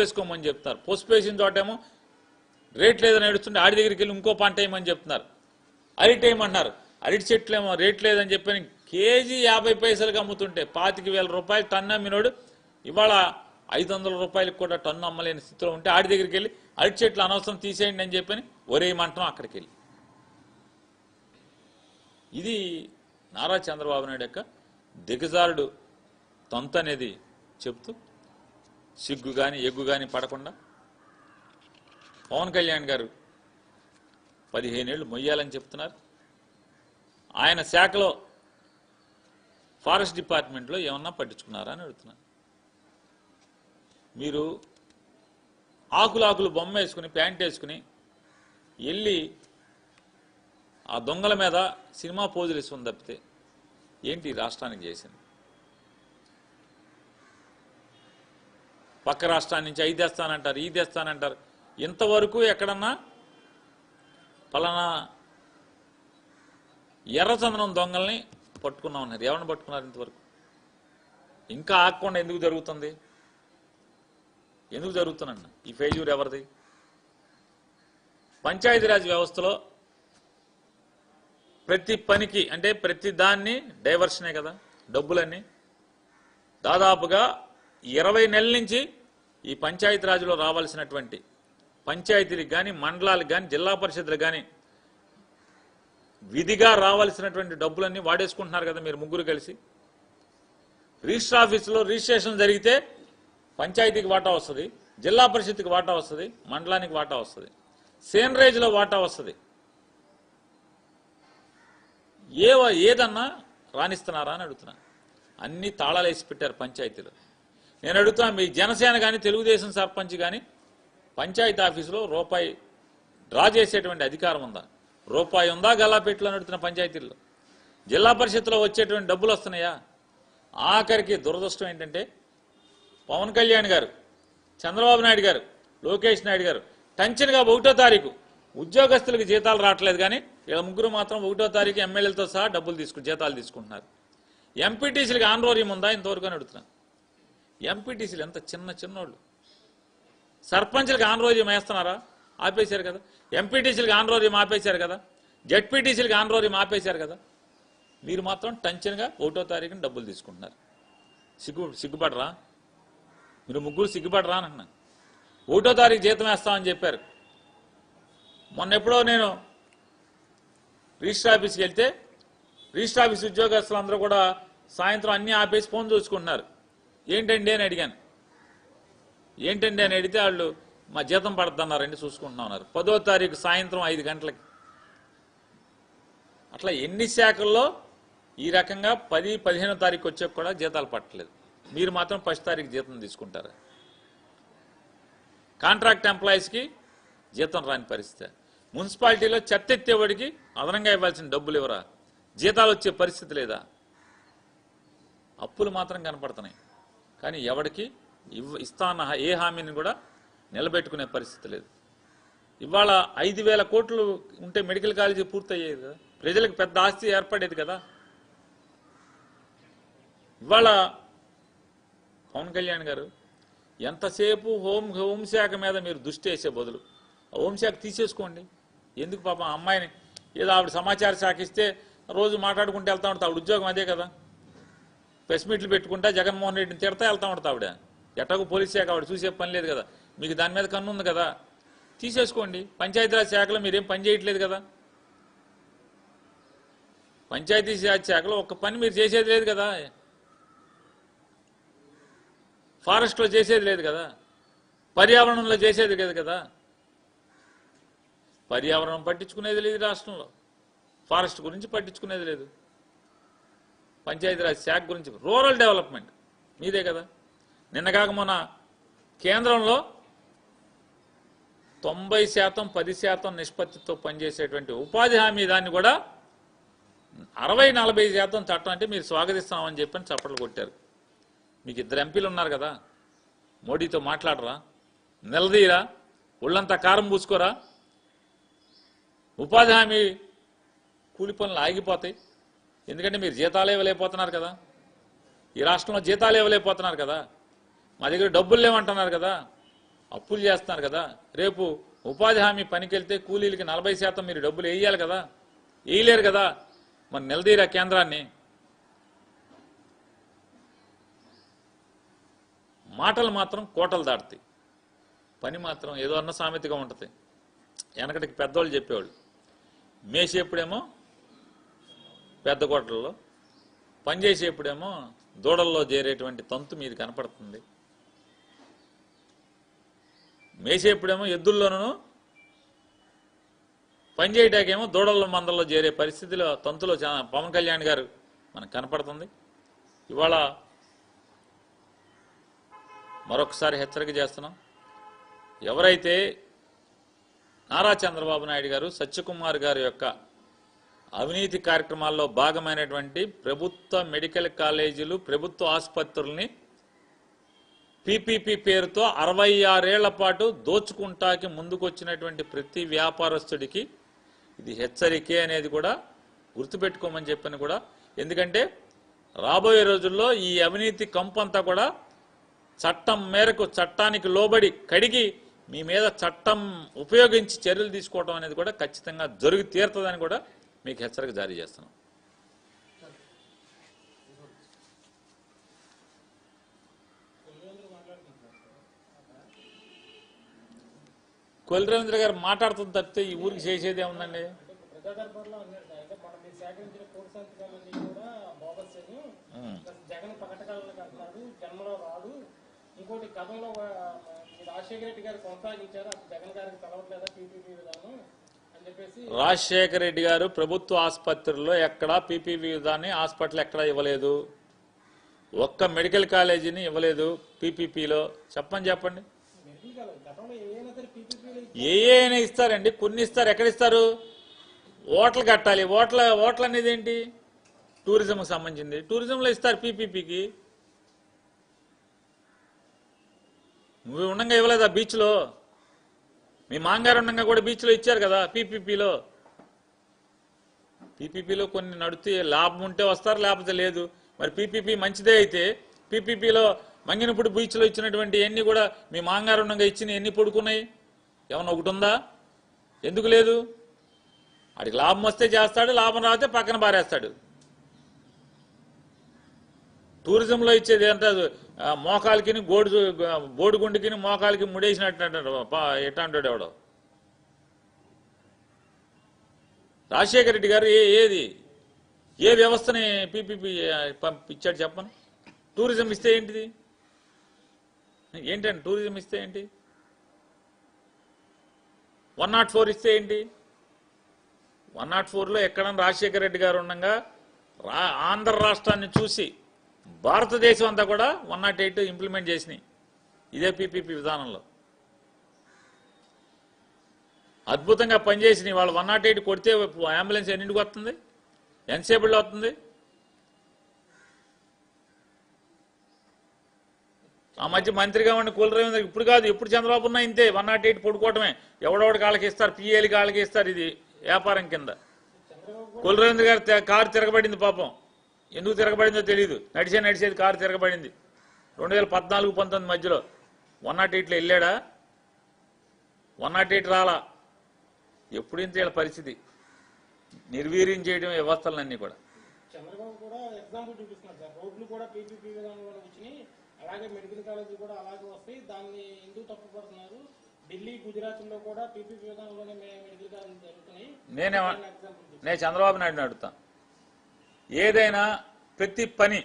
వేసుకోమని చెప్తున్నారు. పసుపు వేసిన చోటేమో రేట్ లేదని ఏడుస్తుంటే ఆడి దగ్గరికి వెళ్ళి ఇంకో పంట వేయమని చెప్తున్నారు. అరటి వేయమన్నారు అరటి ఏమో రేట్ లేదని చెప్పని కేజీ యాభై పైసలకు అమ్ముతుంటే పాతిక వేల రూపాయలు టన్ను అమ్మినోడు ఇవాళ ఐదు వందల రూపాయలకు కూడా టన్ను అమ్మలేని స్థితిలో ఉంటే ఆడి దగ్గరికి వెళ్ళి అరటి చెట్లు అనవసరం తీసేయండి అని చెప్పని ఒరేయమంటాం అక్కడికి వెళ్ళి. ఇది నారా చంద్రబాబు నాయుడు యొక్క దిగజారుడు తొంత అనేది చెప్తూ సిగ్గు కానీ ఎగ్గు కానీ పడకుండా? పవన్ కళ్యాణ్ గారు పదిహేనేళ్ళు మొయ్యాలని చెప్తున్నారు. ఆయన శాఖలో ఫారెస్ట్ డిపార్ట్మెంట్లో ఏమన్నా పట్టించుకున్నారా అని అడుగుతున్నాను మీరు ఆకులు ఆకులు బొమ్మ వేసుకుని ప్యాంట్ వేసుకుని వెళ్ళి ఆ దొంగల మీద సినిమా పోజులు ఇస్తుంది తప్పితే ఏంటి రాష్ట్రానికి చేసింది? పక్క రాష్ట్రాల నుంచి ఐదు తెస్తానంటారు ఈ తెస్తానంటారు ఇంతవరకు ఎక్కడన్నా పలానా ఎర్రచందనం దొంగల్ని పట్టుకున్నాం అన్నారు. ఎవరిని పట్టుకున్నారు ఇంతవరకు? ఇంకా ఆగకుండా ఎందుకు జరుగుతుంది? ఎందుకు జరుగుతుందన్న ఈ ఫెయిల్యూర్ ఎవరిది? పంచాయతీరాజ్ వ్యవస్థలో ప్రతి పనికి అంటే ప్రతి దాన్ని డైవర్షనే కదా? డబ్బులన్నీ. దాదాపుగా ఇరవై నెలల నుంచి ఈ పంచాయతీరాజ్లో రావాల్సినటువంటి పంచాయతీలకు కానీ మండలాలకు కానీ జిల్లా పరిషత్లకు కానీ విధిగా రావాల్సినటువంటి డబ్బులన్నీ వాడేసుకుంటున్నారు కదా మీరు ముగ్గురు కలిసి. రిజిస్టర్ ఆఫీసులో రిజిస్ట్రేషన్ జరిగితే పంచాయతీకి వాటా వస్తుంది జిల్లా పరిషత్కి వాటా వస్తుంది మండలానికి వాటా వస్తుంది సేనరేజ్లో వాటా వస్తుంది. ఏ ఏదన్నా రాణిస్తున్నారా అని అడుగుతున్నా అన్ని తాళాలు వేసి పెట్టారు పంచాయతీలో. నేను అడుగుతున్నా మీ జనసేన కానీ తెలుగుదేశం సర్పంచ్ కానీ పంచాయతీ ఆఫీసులో రూపాయి డ్రా చేసేటువంటి అధికారం ఉందా? రూపాయి ఉందా గల్లాపేటలో నడుతున్న పంచాయతీల్లో? జిల్లా పరిషత్లో వచ్చేటువంటి డబ్బులు వస్తున్నాయా? ఆఖరికి దురదృష్టం ఏంటంటే పవన్ కళ్యాణ్ గారు చంద్రబాబు నాయుడు గారు లోకేష్ నాయుడు గారు టెన్షన్గా ఒకటో తారీఖు ఉద్యోగస్తులకు జీతాలు రావట్లేదు కానీ వీళ్ళ ముగ్గురు మాత్రం ఒకటో తారీఖు ఎమ్మెల్యేలతో సహా డబ్బులు తీసుకు జీతాలు తీసుకుంటున్నారు. ఎంపీటీసీలకు ఆందోళనం ఉందా? ఇంతవరకు అని అడుగుతున్నాను ఎంపీటీసీలు ఎంత చిన్న చిన్నోళ్ళు. సర్పంచ్లకు ఆంధ్రోజ్యం వేస్తున్నారా ఆపేశారు కదా. ఎంపీటీసీలకు ఆంధ్రోజ్యం ఆపేశారు కదా. జడ్పీటీసీలకు ఆంధ్రోజ్యం ఆపేశారు కదా. మీరు మాత్రం టెన్షన్గా ఒకటో తారీఖున డబ్బులు తీసుకుంటున్నారు. సిగ్గు సిగ్గుపడరా? మీరు ముగ్గురు సిగ్గుపడరా అని అన్నా ఒకటో తారీఖు జీతం వేస్తామని చెప్పారు. మొన్న ఎప్పుడో నేను రిజిస్టర్ ఆఫీస్కి వెళ్తే రిజిస్టర్ ఆఫీస్ ఉద్యోగస్తులందరూ కూడా సాయంత్రం అన్నీ ఆపేసి ఫోన్ చూసుకుంటున్నారు. ఏంటండి అని అడిగాను. ఏంటండి అని అడిగితే వాళ్ళు మా జీతం పడుతున్నారండి చూసుకుంటున్నా ఉన్నారు పదో తారీఖు సాయంత్రం ఐదు గంటలకి. అట్లా ఎన్ని శాఖల్లో ఈ రకంగా పది పదిహేనో తారీఖు వచ్చే కూడా జీతాలు పట్టలేదు. మీరు మాత్రం ఫస్ట్ తారీఖు జీతం తీసుకుంటారు. కాంట్రాక్ట్ ఎంప్లాయీస్కి జీతం రాని పరిస్థితి. మున్సిపాలిటీలో చెత్త ఎత్తేవాడికి అదనంగా ఇవ్వాల్సిన డబ్బులు ఇవ్వరా? జీతాలు వచ్చే పరిస్థితి లేదా? అప్పులు మాత్రం కనపడుతున్నాయి. కానీ ఎవడికి ఇవ్ ఇస్తాన్న ఏ హామీని కూడా నిలబెట్టుకునే పరిస్థితి లేదు. ఇవాళ ఐదు వేల కోట్లు ఉంటే మెడికల్ కాలేజీ పూర్తయ్యేది కదా? ప్రజలకు పెద్ద ఆస్తి ఏర్పడేది కదా? ఇవాళ పవన్ కళ్యాణ్ గారు ఎంతసేపు హోం హోంశాఖ మీద మీరు దృష్టి వేసే బదులు హోంశాఖ తీసేసుకోండి. ఎందుకు పాపం అమ్మాయిని? ఏదో ఆవిడ సమాచార శాఖ ఇస్తే రోజు మాట్లాడుకుంటూ వెళ్తా ఉంటుంది ఆవిడ ఉద్యోగం అదే కదా? ప్రెస్ మీట్లు పెట్టుకుంటా జగన్మోహన్ రెడ్డిని తిడతా వెళ్తా ఉంటుంది ఆవిడ. ఎట్టకు పోలీస్ శాఖ ఆవిడ చూసే పని లేదు కదా. మీకు దాని మీద కన్ను ఉంది కదా. తీసేసుకోండి. పంచాయతీరాజ్ శాఖలో మీరేం పని చేయట్లేదు కదా. పంచాయతీ రాజ్ శాఖలో ఒక్క పని మీరు చేసేది లేదు కదా. ఫారెస్ట్లో చేసేది లేదు కదా. పర్యావరణంలో చేసేది లేదు కదా. పర్యావరణం పట్టించుకునేది లేదు రాష్ట్రంలో. ఫారెస్ట్ గురించి పట్టించుకునేది లేదు. పంచాయతీరాజ్ శాఖ గురించి రూరల్ డెవలప్మెంట్. మీదే కదా. నిన్నగాక మొన్న కేంద్రంలో తొంభై శాతం పది శాతం నిష్పత్తితో పనిచేసేటువంటి ఉపాధి హామీ దాన్ని కూడా అరవై నలభై శాతం చట్టం అంటే మీరు స్వాగతిస్తామని చెప్పని చప్పట్లు కొట్టారు. మీకు ఇద్దరు ఎంపీలు ఉన్నారు కదా. మోడీతో మాట్లాడరా? నిలదీయరా? ఒళ్ళంతా కారం పూసుకోరా? ఉపాధి హామీ కూలి పనులు ఆగిపోతాయి. ఎందుకంటే మీరు జీతాలు ఇవ్వలేకపోతున్నారు కదా. ఈ రాష్ట్రంలో జీతాలు ఇవ్వలేకపోతున్నారు కదా. మా దగ్గర డబ్బులు లేవంటున్నారు కదా. అప్పులు చేస్తున్నారు కదా. రేపు ఉపాధి హామీ పనికి వెళ్తే కూలీలకి నలభై శాతం మీరు డబ్బులు వేయాలి కదా. వేయలేరు కదా మరి నిలదీరా కేంద్రాన్ని. మాటలు మాత్రం కోటలు దాటుతాయి. పని మాత్రం ఏదో అన్న సామెతగా ఉంటుంది. వెనకటికి పెద్దవాళ్ళు చెప్పేవాళ్ళు. మేసేప్పుడేమో పెద్ద కోటల్లో పనిచేసేప్పుడేమో దూడల్లో చేరేటువంటి తంతు మీది కనపడుతుంది. మేసేప్పుడేమో ఎద్దుల్లోనూ పనిచేయటాకేమో దూడల్లో మందల్లో చేరే పరిస్థితిలో తంతులో చాలా పవన్ కళ్యాణ్ గారు మనకు కనపడుతుంది. ఇవాళ మరొకసారి హెచ్చరిక చేస్తున్నాం. ఎవరైతే నారా చంద్రబాబు నాయుడు గారు సత్యకుమార్ గారి యొక్క అవినీతి కార్యక్రమాల్లో భాగమైనటువంటి ప్రభుత్వ మెడికల్ కాలేజీలు ప్రభుత్వ ఆసుపత్రుల్ని పీపీపీ పేరుతో అరవై ఆరేళ్ళ పాటు దోచుకుంటాకి ముందుకొచ్చినటువంటి ప్రతి వ్యాపారస్తుడికి ఇది హెచ్చరికే అనేది కూడా గుర్తుపెట్టుకోమని చెప్పని కూడా. ఎందుకంటే రాబోయే రోజుల్లో ఈ అవినీతి కంపంతా కూడా చట్టం మేరకు చట్టానికి లోబడి కడిగి మీ మీద చట్టం ఉపయోగించి చర్యలు తీసుకోవడం అనేది కూడా ఖచ్చితంగా జరిగి తీరుతుందని కూడా మీకు హెచ్చరిక జారీ చేస్తున్నాం. కొల్లి రవీంద్ర గారు మాట్లాడుతుంది తప్పితే ఈ ఊరికి చేసేది ఏముందండి? అన్నారు మనం మీరు సేకరించిన కూడా జగన్ పకటకాలకు అంటున్నాడు జన్మలో రాదు. ఇంకోటి గతంలో రాజశేఖర రెడ్డి గారు కొనసాగించారు. జగన్ గారికి తెలవట్లేదా? టీటీడీ విధానం. రాజశేఖర రెడ్డి గారు ప్రభుత్వ ఆసుపత్రుల్లో ఎక్కడా పీపీపీ విధాన్ని హాస్పిటల్ ఎక్కడా ఇవ్వలేదు. ఒక్క మెడికల్ కాలేజీని ఇవ్వలేదు పీపీపీలో. చెప్పని చెప్పండి. ఏ ఏ అయినా ఇస్తారండి. కొన్ని ఇస్తారు. ఎక్కడ ఇస్తారు? ఓట్లు కట్టాలి. ఓట్ల ఓట్లు అనేది ఏంటి? టూరిజంకి సంబంధించింది. టూరిజంలో ఇస్తారు పీపీపీకి. నువ్వు ఉండగా ఇవ్వలేదా బీచ్లో? మీ మాంగారు కూడా బీచ్లో ఇచ్చారు కదా పీపీపీలో పీపీపీలో కొన్ని నడితే లాభం ఉంటే వస్తారు లేకపోతే లేదు. మరి పీపీపీ మంచిదే అయితే పీపీపీలో మంగినప్పుడు బీచ్లో ఇచ్చినటువంటి ఎన్ని కూడా మీ మాంగారు ఇచ్చిన ఎన్ని పడుకున్నాయి? ఏమన్నా ఒకటి ఉందా? ఎందుకు లేదు? వాడికి లాభం వస్తే చేస్తాడు లాభం రాతే పక్కన పారేస్తాడు. టూరిజంలో ఇచ్చేది ఎంత మోకాలకి మోకాలికి గోడు బోడిగుండికి మోకాలకి ముడేసినట్టు అంటాడు ఎట్లా అంటాడు ఎవడో. రాజశేఖర రెడ్డి గారు ఏ ఏది ఏ వ్యవస్థని పీపీపీ ఇచ్చాడు చెప్పను? టూరిజం ఇస్తే ఏంటిది? ఏంటండి టూరిజం ఇస్తే ఏంటి? వన్ నాట్ ఫోర్ ఇస్తే ఏంటి? వన్ నాట్ ఫోర్లో ఎక్కడన్నా రాజశేఖర రెడ్డి గారు ఉండగా రా ఆంధ్ర రాష్ట్రాన్ని చూసి భారతదేశం అంతా కూడా వన్ నాట్ ఎయిట్ ఇంప్లిమెంట్ చేసినాయి. ఇదే పీపీపీ విధానంలో. అద్భుతంగా పనిచేసినాయి. వాళ్ళు వన్ నాట్ ఎయిట్ కొడితే అంబులెన్స్ ఎన్నింటికి వస్తుంది? ఎంతసేపులో వస్తుంది? ఆ మధ్య మంత్రిగా ఉండి కుల ఇప్పుడు కాదు ఇప్పుడు చంద్రబాబు ఉన్నా ఇంతే. వన్ నాట్ ఎయిట్ పడుకోవటమే. ఎవడెవడి కాళ్ళకి ఇస్తారు పిఏలకి వాళ్ళకి ఇస్తారు ఇది వ్యాపారం కింద. కుల గారు కారు తిరగబడింది పాపం. ఎందుకు తిరగబడిందో తెలియదు నడిచే నడిచేది కారు తిరగబడింది. రెండు వేల పద్నాలుగు పంతొమ్మిది మధ్యలో వన్ నాట్ ఎయిట్లో వెళ్ళాడా? వన్ నాట్ ఎయిట్ రాలా. ఎప్పుడు ఇంత వీళ్ళ పరిస్థితి? నిర్వీర్యం చేయడం వ్యవస్థలన్నీ కూడా. చంద్రబాబు కూడా ఎగ్జాంపుల్ చూపిస్తున్నారు సార్. రోడ్లు కూడా పీపీపీ విధానంలో వచ్చినాయి అలాగే మెడికల్ కాలేజీలు కూడా అలాగే వస్తాయి. దాన్ని ఎందుకు తప్పుపడుతున్నారు? ఢిల్లీ గుజరాత్లో కూడా పీపీపీ విధానంలోనే మే- మెడికల్ కాలేజీలు జరుగుతున్నాయి. నేనే. నేను చంద్రబాబు నాయుడు అడుగుతా. ఏదైనా ప్రతి పని